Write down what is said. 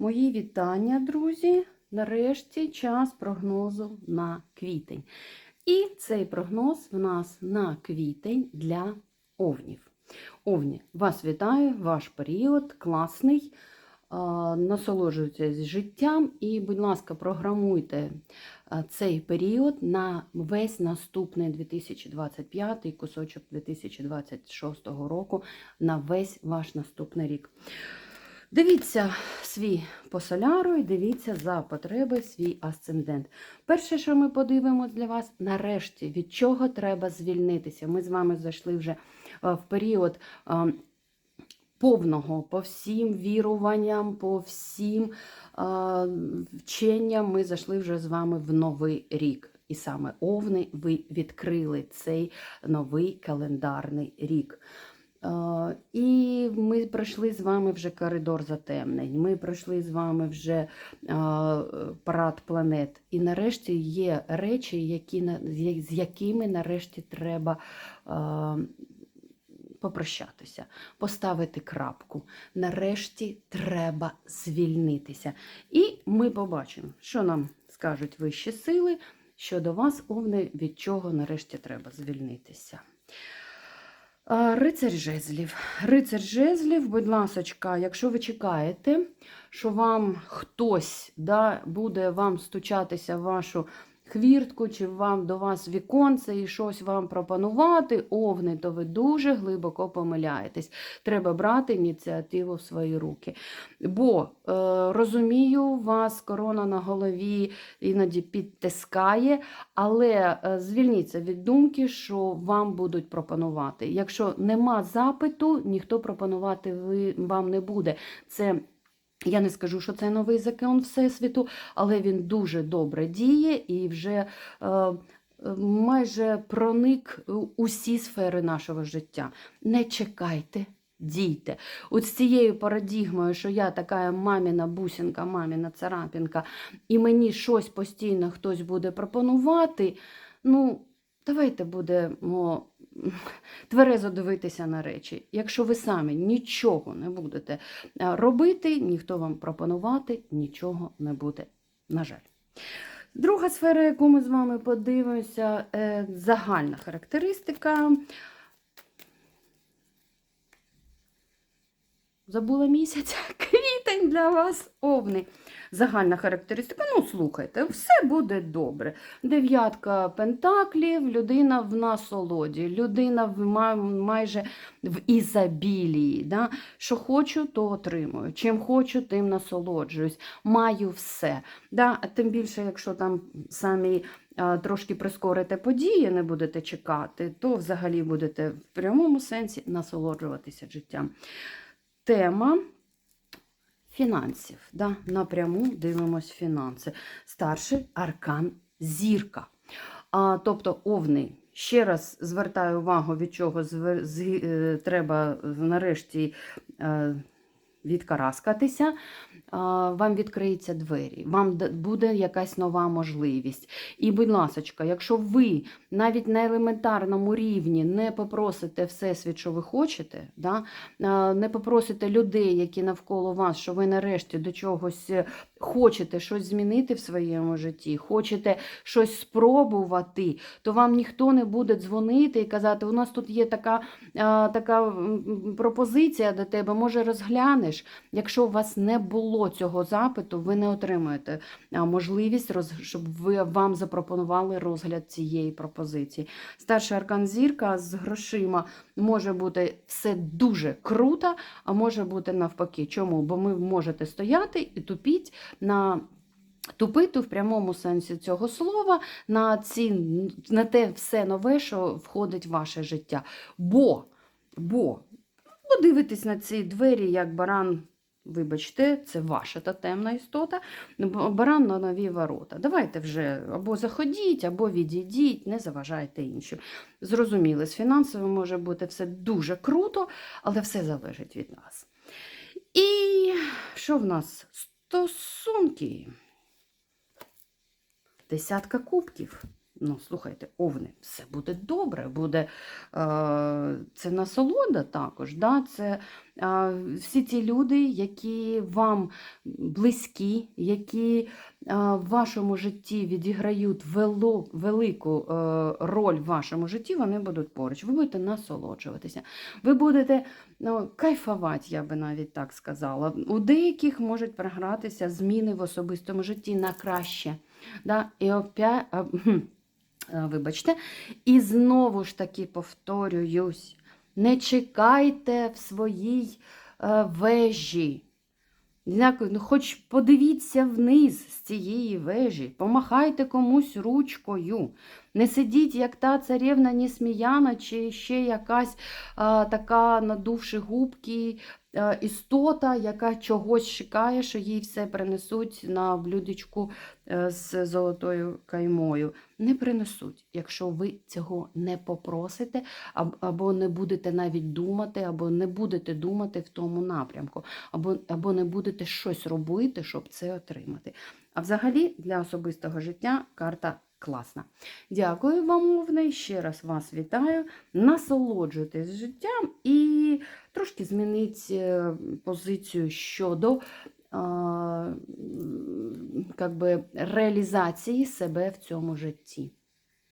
Мої вітання, друзі. Нарешті час прогнозу на квітень. І цей прогноз в нас на квітень для овнів. Овні, вас вітаю, ваш період класний. Насолоджуйтесь життям і, будь ласка, програмуйте цей період на весь наступний 2025 і кусочок 2026 року, на весь ваш наступний рік. Дивіться свій по соляру і дивіться за потреби свій асцендент. Перше, що ми подивимось для вас, нарешті, від чого треба звільнитися. Ми з вами зайшли вже е, в період е, повного по всім віруванням, по всім е, вченням. Ми зайшли вже з вами в новий рік. І саме овни ви відкрили цей новий календарний рік. Е, І ми пройшли з вами вже коридор затемнень, ми пройшли з вами вже е, парад планет. І нарешті є речі, які, з якими нарешті треба е, попрощатися, поставити крапку. Нарешті треба звільнитися. І ми побачимо, що нам скажуть вищі сили щодо вас, овни, від чого нарешті треба звільнитися. Рицарь жезлів. Рицарь жезлів, будь ласочка, якщо ви чекаєте, що вам хтось да, буде вам стучатися в вашу хвіртку, чи вам до вас віконце і щось вам пропонувати, овни, то ви дуже глибоко помиляєтесь. Треба брати ініціативу в свої руки. Бо е, розумію, вас корона на голові іноді підтискає, але е, звільніться від думки, що вам будуть пропонувати. Якщо нема запиту, ніхто пропонувати ви, вам не буде. Це я не скажу, що це новий закон Всесвіту, але він дуже добре діє і вже е, майже проник усі сфери нашого життя. Не чекайте. Дійте. От з цією парадігмою, що я така маміна бусинка, маміна царапінка, і мені щось постійно хтось буде пропонувати. Ну, давайте будемо тверезо дивитися на речі. Якщо ви самі нічого не будете е, робити, ніхто вам пропонувати нічого не буде. На жаль. Друга сфера, яку ми з вами подивимося, е, загальна характеристика. Забула місяць, квітень для вас овни. Загальна характеристика. Ну, слухайте, все буде добре. Дев'ятка пентаклів, людина в насолоді, людина в ма- майже в ізобілії. Да? Що хочу, то отримую. Чим хочу, тим насолоджуюсь. Маю все. Да? Тим більше, якщо там самі трошки прискорите події, не будете чекати, то взагалі будете в прямому сенсі насолоджуватися життям. Тема фінансів. Да? Напряму дивимось фінанси. Старший аркан зірка. А, тобто овни. Ще раз звертаю увагу, від чого е, треба нарешті е, відкараскатися. Вам відкриються двері, вам буде якась нова можливість. І, будь ласочка, якщо ви навіть на елементарному рівні не попросите всесвіт, що ви хочете, да? не попросите людей, які навколо вас, що ви нарешті до чогось е, хочете щось змінити в своєму житті, хочете щось спробувати, то вам ніхто не буде дзвонити і казати, у нас тут є така, така пропозиція до тебе, може розглянеш. Якщо у вас не було цього запиту, ви не отримаєте можливість, щоб ви, вам запропонували розгляд цієї пропозиції. Старший аркан зірка з грошима може бути все дуже круто, а може бути навпаки. Чому? Бо ви можете стояти і тупіть на. Тупити в прямому сенсі цього слова на, ці, на те все нове, що входить в ваше життя. Бо, бо подивитись на ці двері, як баран, вибачте, це ваша тотемна істота, баран на нові ворота. Давайте вже або заходіть, або відійдіть, не заважайте іншим. Зрозуміли, з фінансовим може бути все дуже круто, але все залежить від нас. І що в нас? Стосунки. Десятка кубків. Ну, слухайте, овни, все буде добре, буде е, це насолода також. Да? Це е, всі ті люди, які вам близькі, які е, в вашому житті відіграють вело, велику е, роль в вашому житті, вони будуть поруч. Ви будете насолоджуватися. Ви будете ну, кайфувати, я би навіть так сказала. У деяких можуть програтися зміни в особистому житті на краще. Да? І опять, е, вибачте, і знову ж таки повторююсь, не чекайте в своїй е, вежі. Ну, хоч подивіться вниз з цієї вежі, помахайте комусь ручкою. Не сидіть, як та царівна Несміяна, чи ще якась а, така, надувши губки, істота, яка чогось чекає, що їй все принесуть на блюдечку е, з золотою каймою. Не принесуть, якщо ви цього не попросите, або не будете навіть думати, або не будете думати в тому напрямку або, або не будете щось робити, щоб це отримати. А взагалі для особистого життя карта класна. Дякую вам, Овни, ще раз вас вітаю. Насолоджуйтесь життям і трошки змініть е, позицію щодо а, как реалізації себе в цьому житті.